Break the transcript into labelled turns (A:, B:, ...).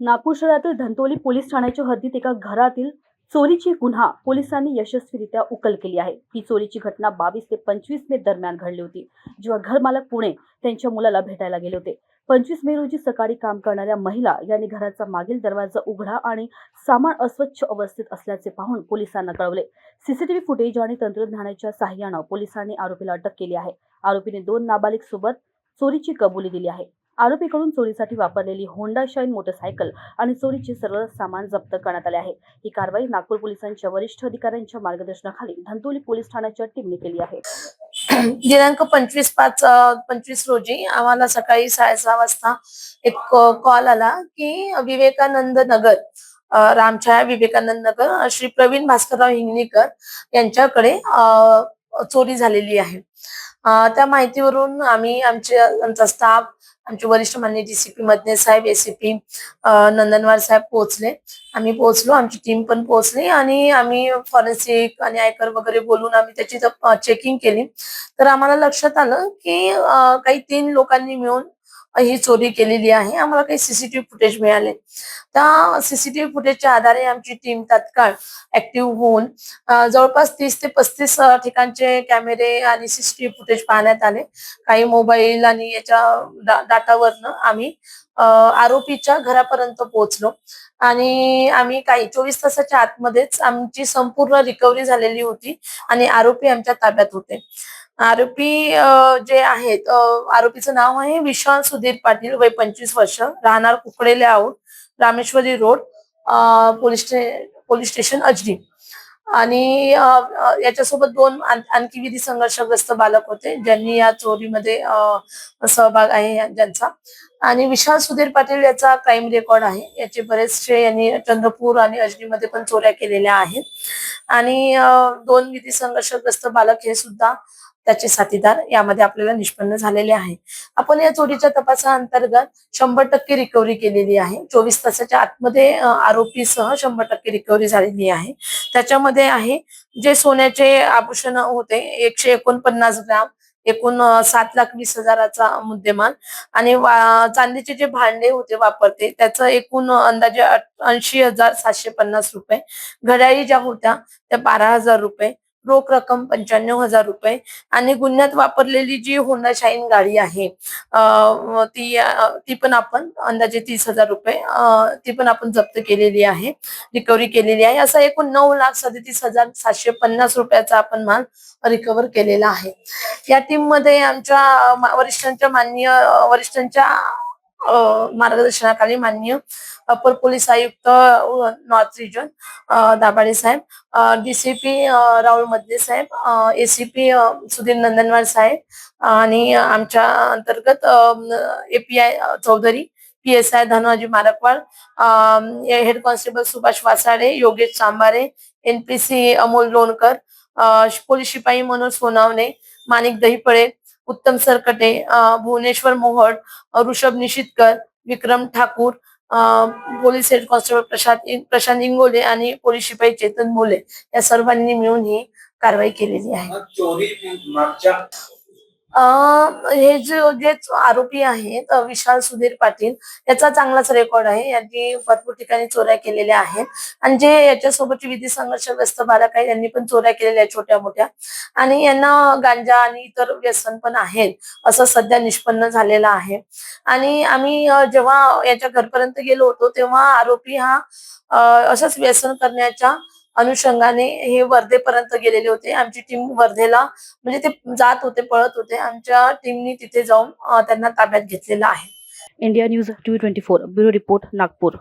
A: नागपूर शहरातील धंतोली पोलीस ठाण्याच्या हद्दीत एका घरातील चोरीची गुन्हा पोलिसांनी यशस्वीरित्या उकल केली आहे. ही चोरीची घटना बावीस ते पंचवीस मे दरम्यान घडली होती जेव्हा घरमालक पुणे त्यांच्या मुलाला भेटायला गेले होते. पंचवीस मे रोजी सकाळी काम करणाऱ्या महिला यांनी घराचा मागील दरवाजा उघडा आणि सामान अस्वच्छ अवस्थेत असल्याचे पाहून पोलिसांना कळवले. सीसीटीव्ही फुटेज आणि तंत्रज्ञानाच्या साह्यानं पोलिसांनी आरोपीला अटक केली आहे. आरोपीने दोन नाबालिक सोबत चोरीची कबुली दिली आहे. आरोपीकडून चोरीसाठी वापरलेली होंडा शाईन मोटरसायकल आणि चोरीचे सर्व सामान जप्त करण्यात आले आहे. ही कारवाई नागपूर पोलिसांच्या वरिष्ठ अधिकाऱ्यांच्या मार्गदर्शनाखाली धंतोली पोलीस ठाण्याच्या टीमने केली आहे.
B: दिनांक पंचवीस पाच पंचवीस रोजी आम्हाला सकाळी साडेसहा वाजता एक कॉल आला की विवेकानंद नगर रामछाया विवेकानंद नगर श्री प्रवीण भास्करराव हिंगणीकर यांच्याकडे चोरी झालेली आहे. त्या माहितीवरून आम्ही आमचे आमचा स्टाफ आमचे वरिष्ठ मान्य डीसीपी मदने साहेब एसीपी नंदनवार साहेब पोहोचले. आम्ही पोहोचलो आमची टीम पण पोहोचली आणि आम्ही फॉरेन्सिक आणि आयकर वगैरे बोलून आम्ही त्याची चेकिंग केली. तर आम्हाला लक्षात आलं की काही तीन लोकांनी मिळून ही चोरी केलेली आहे. आम्हाला काही सीसीटीव्ही फुटेज मिळाले. त्या सीसीटीव्ही फुटेजच्या आधारे आमची टीम तात्काळ ऍक्टिव्ह होऊन जवळपास तीस ते पस्तीस ठिकाणचे कॅमेरे आणि सीसीटीव्ही फुटेज पाहण्यात आले. काही मोबाईल आणि याच्या डा- डाटावरनं आम्ही आरोपीच्या घरापर्यंत पोहोचलो. आणि आम्ही काही चोवीस तासाच्या आतमध्येच आमची संपूर्ण रिकव्हरी झालेली होती आणि आरोपी आमच्या ताब्यात होते. आरोपी जे आहेत आरोपीचं नाव आहे विशाल सुधीर पाटील वय पंचवीस वर्ष राहणार कुकडेले out Rameshwari road police police station Ajni. आणि याच्यासोबत दोन आणखी विधी संघर्षग्रस्त बालक होते ज्यांनी या चोरीमध्ये सहभाग आहे ज्यांचा. आणि विशाल सुधीर पाटील याचा क्राईम रेकॉर्ड आहे. याचे बरेचसे यांनी चंद्रपूर आणि अजनीमध्ये पण चोऱ्या केलेल्या आहेत. आणि दोन विधी संघर्षग्रस्त बालक हे सुद्धा त्याचे साथीदार यामध्ये आपल्याला निष्पन्न झालेले आहे. आपण या चोरीच्या तपासाअंतर्गत शंभर टक्के रिकव्हरी केलेली आहे. चोवीस तासाच्या आतमध्ये आरोपीसह शंभर टक्के रिकव्हरी झालेली आहे. त्याच्यामध्ये आहे जे सोन्याचे आभूषण होते एकशे एकोणपन्नास ग्राम एकूण सात लाख वीस हजाराचा मुद्देमाल आणि चांदीचे जे भांडे होते वापरते त्याचं एकूण अंदाजे ऐंशी हजार सातशे पन्नास रुपये. घड्याळी ज्या होत्या त्या बारा हजार रुपये. रोख रक्कम पंच्याण्णव हजार रुपये आणि गुन्ह्यात वापरलेली जी होंडा शाईन गाडी आहे ती ती पण आपण अंदाजे तीस हजार रुपये ती पण आपण जप्त केलेली आहे रिकव्हरी केलेली आहे. असा एकूण नऊ लाख सदतीस हजार सातशे पन्नास रुपयाचा आपण माल रिकव्हर केलेला आहे. या टीममध्ये आमच्या वरिष्ठांच्या माननीय वरिष्ठांच्या मार्गदर्शनाखाली माननीय अपर पोलीस आयुक्त नॉर्थ रिजन दाभाडे साहेब डीसीपी राहुल मधले साहेब एसीपी सुधीर नंदनवार साहेब आणि आमच्या अंतर्गत API Chaudhari P S I Dhanwaji Markwad head constable Subhash Wasade Yogesh Chambare NPC Amol Lonkar police शिपाई मनोज सोनावणे माणिक दहीपळे उत्तम सरकटे अ, भुवनेश्वर मोहट ऋषभ निशितकर विक्रम ठाकूर अ, police head constable Prashant Prashant Ingole आणि पोलीस शिपाई चेतन मोले या सर्वांनी मिळून ही कारवाई केलेली आहे. हे जे जे आरोपी आहेत विशाल सुधीर पाटील याचा चांगलाच रेकॉर्ड आहे. यांनी भरपूर ठिकाणी चोऱ्या केलेल्या आहेत. आणि जे याच्यासोबतचे विधी संघर्षग्रस्त बालक आहेत यांनी पण चोऱ्या केलेल्या आहेत छोट्या मोठ्या आणि यांना गांजा आणि इतर व्यसन पण आहेत असं सध्या निष्पन्न झालेलं आहे. आणि आम्ही जेव्हा याच्या घरपर्यंत गेलो होतो तेव्हा आरोपी हा असंच व्यसन करण्याच्या अनुषंगाने हे वर्धेपर्यंत गेलेले होते. आमची टीम वर्धेला म्हणजे ते जात होते पळत होते. आमच्या टीमनी तिथे जाऊन त्यांना ताब्यात घेतलेलं आहे.
A: India news two twenty four bureau report Nagpur.